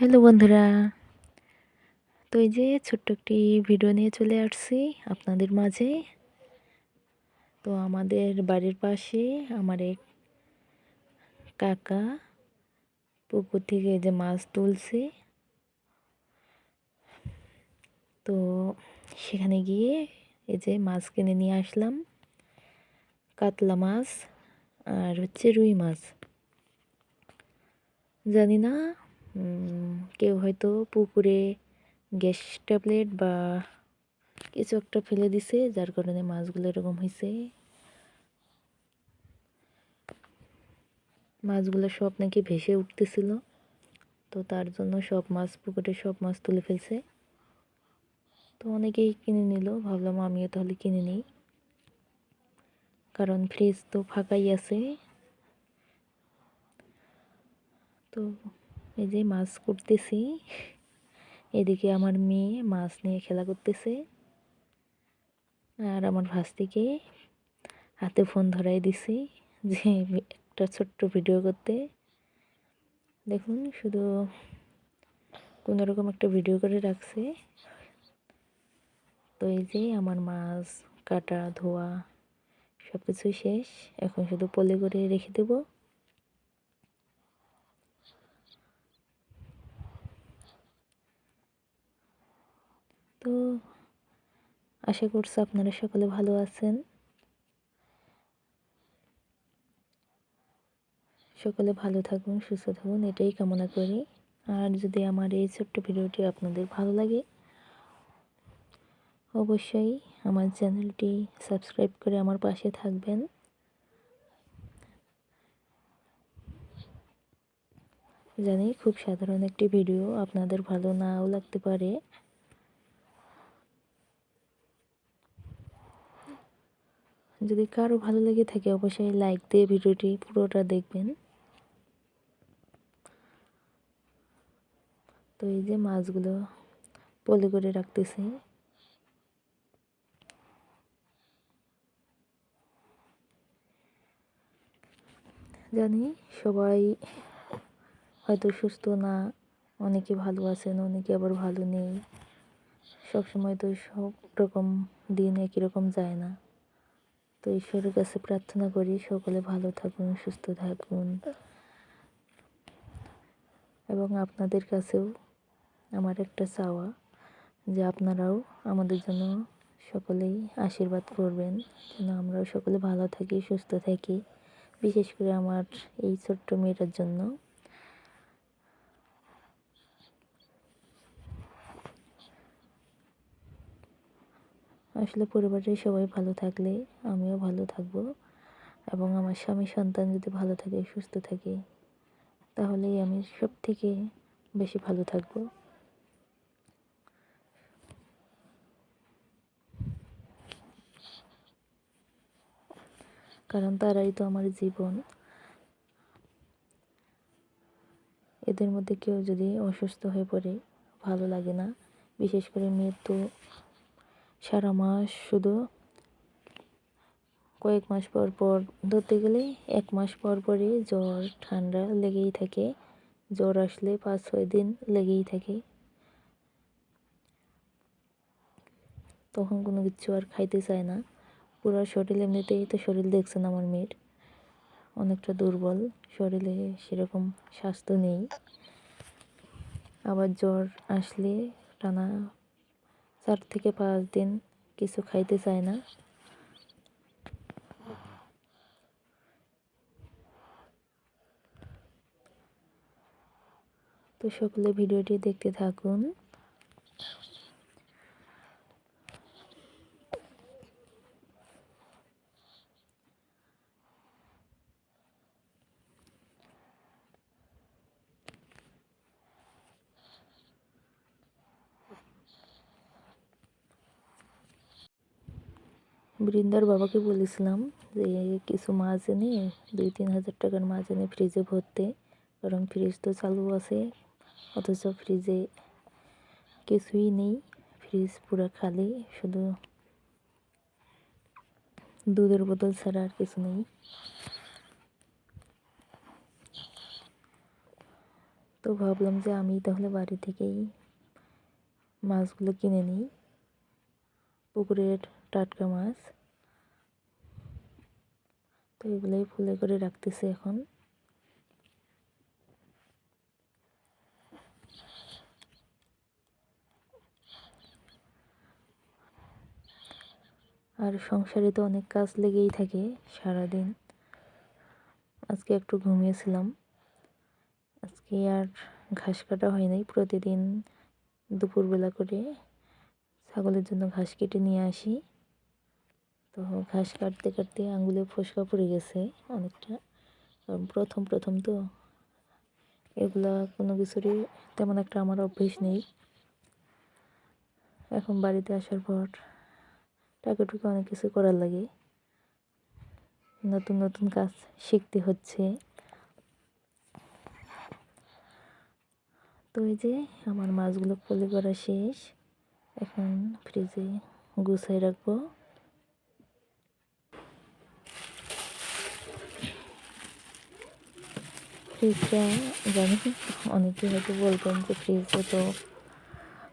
Hello বন্ধুরা। তো এই যে ছোট্ট একটি ভিডিও নিয়ে চলে আসছি আপনাদের মাঝে। তো আমাদের বাড়ির পাশে আমার এক কাকা পুকুর থেকে যে মাছ তুলছে। তো সেখানে গিয়ে এই যে মাছ কিনে নিয়ে আসলাম। কাতলা মাছ আর হচ্ছে রুই মাছ। জানি না কেউ হয়তো পুকুরে গ্যাস ট্যাবলেট বা কিছু একটা ফেলে দিছে, যার কারণে মাছগুলো এরকম হয়েছে মাছগুলো সব নাকি ভেসে উঠতেছিল, তো তার জন্য সব মাছ, পুকুরে সব মাছ তুলে ফেলছে। তো অনেকেই কিনে নিল, ভাবলাম আমিও তাহলে কিনে নিই। কারণ ফ্রিজ তো ফাঁকাই আছে। তো এই যে মাছ করতেছি এদিকে আমার মেয়ে মাছ নিয়ে খেলা করতেছে। আর আমার ভাস্তিকে হাতে ফোন ধরাই দিছি যে একটা ছোট্ট ভিডিও করতে। দেখুন, শুধু কোনো রকম একটা ভিডিও করে রাখছে। তো এই যে আমার মাছ, কাটা, ধোয়া সব কিছুই শেষ। এখন শুধু পলি করে রেখে দেবো। তো আশা করছি আপনারা সকলে ভালো আছেন। সকলে ভালো থাকুন, সুস্থ থাকুন, এটাই কামনা করি। আর যদি আমার এই ছোট্ট ভিডিওটি আপনাদের ভালো লাগে, অবশ্যই আমার চ্যানেলটি সাবস্ক্রাইব করে আমার পাশে থাকবেন। জানি খুব সাধারণ একটি ভিডিও, আপনাদের ভালো নাও লাগতে পারে। যদি কারও ভালো লেগে থাকে, অবশ্যই লাইক দিয়ে ভিডিওটি পুরোটা দেখবেন। তো এই যে মাছগুলো পলি করে রাখতেছি। জানি সবাই হয়তো সুস্থ না, অনেকে ভালো আছেন, অনেকে আবার ভালো নেই। সবসময় তো সব রকম দিন একই রকম যায় না। তো ঈশ্বরের কাছে প্রার্থনা করি সকলে ভালো থাকুন, সুস্থ থাকুন। এবং আপনাদের কাছেও আমার একটা চাওয়া যে আপনারাও আমাদের জন্য সকলেই আশীর্বাদ করবেন, যেন আমরাও সকলে ভালো থাকি, সুস্থ থাকি। বিশেষ করে আমার এই ছোট্ট মেয়েটার জন্য। আসলে পরিবারের সবাই ভালো থাকলে আমিও ভালো থাকব এবং আমার স্বামী সন্তান যদি ভালো থাকে, সুস্থ থাকে, তাহলেই আমি সব থেকে বেশি ভালো থাকব। কারণ তারাই তো আমার জীবন। এদের মধ্যে কেউ যদি অসুস্থ হয়ে পড়ে, ভালো লাগে না। বিশেষ করে মেয়ের তো সারা মাস শুধু কয়েক মাস পর পর ধরতে গেলে এক মাস পর পরই জ্বর, ঠান্ডা লেগেই থাকে। জ্বর আসলে পাঁচ ছয় দিন লেগেই থাকে। তখন কোনো কিছু আর খাইতে চায় না। পুরো শরীর এমনিতেই তো শরীর দেখছেন আমার মেয়ের। অনেকটা দুর্বল। শরীরে সেরকম স্বাস্থ্য নেই। আবার জ্বর আসলে টানা চার থেকে পাঁচ দিন কিছু খাইতে চায় না। তো সকলে ভিডিওটি দেখতে থাকুন। বৃন্দার বাবাকে বলেছিলাম যে, কিছু মাছ এনে দুই তিন হাজার টাকার মাছ এনে ফ্রিজে ভরতে। কারণ ফ্রিজ তো চালু আছে, অথচ ফ্রিজে কিছুই নেই। ফ্রিজ পুরো খালি, শুধু দুধের বোতল ছাড়া আর কিছু নেই। তো ভাবলাম যে আমি তাহলে বাড়ি থেকেই মাছগুলো কিনে নিই। পুকুরের টাটকা মাছ। তো এগুলোই ফুলে করে রাখতেছি এখন। আর সংসারে তো অনেক কাজ লেগেই থাকে সারাদিন। আজকে একটু ঘুমিয়েছিলাম। আজকে আর ঘাস কাটা হয় নাই প্রতিদিন দুপুরবেলা করে। ছাগলের জন্য ঘাস কেটে নিয়ে আসি। তো ঘাস কাটতে কাটতে আঙুলে ফসকা পড়ে গেছে অনেকটা। কারণ প্রথম প্রথম তো এগুলা কোনো কিছুরই তেমন একটা আমার অভ্যেস নেই। এখন বাড়িতে আসার পর টাকা টুকে অনেক কিছু করার লাগে। নতুন নতুন কাজ শিখতে হচ্ছে। তো এই যে আমার মাছগুলো পলি করা শেষ। এখন ফ্রিজে গুছাই রাখব। ফ্রিজটা জানি অনেকে হয়তো বলবেন যে ফ্রিজে তো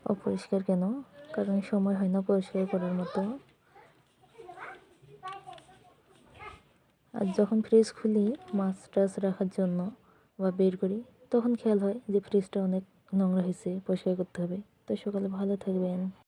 অপরিষ্কার কেন? কারণ সময় হয় না পরিষ্কার করার মতো। আর যখন ফ্রিজ খুলি মাছ টাছ রাখার জন্য বা বের করি, তখন খেয়াল হয় যে ফ্রিজটা অনেক নোংরা হয়েছে, পরিষ্কার করতে হবে। তো সকালে ভালো থাকবেন।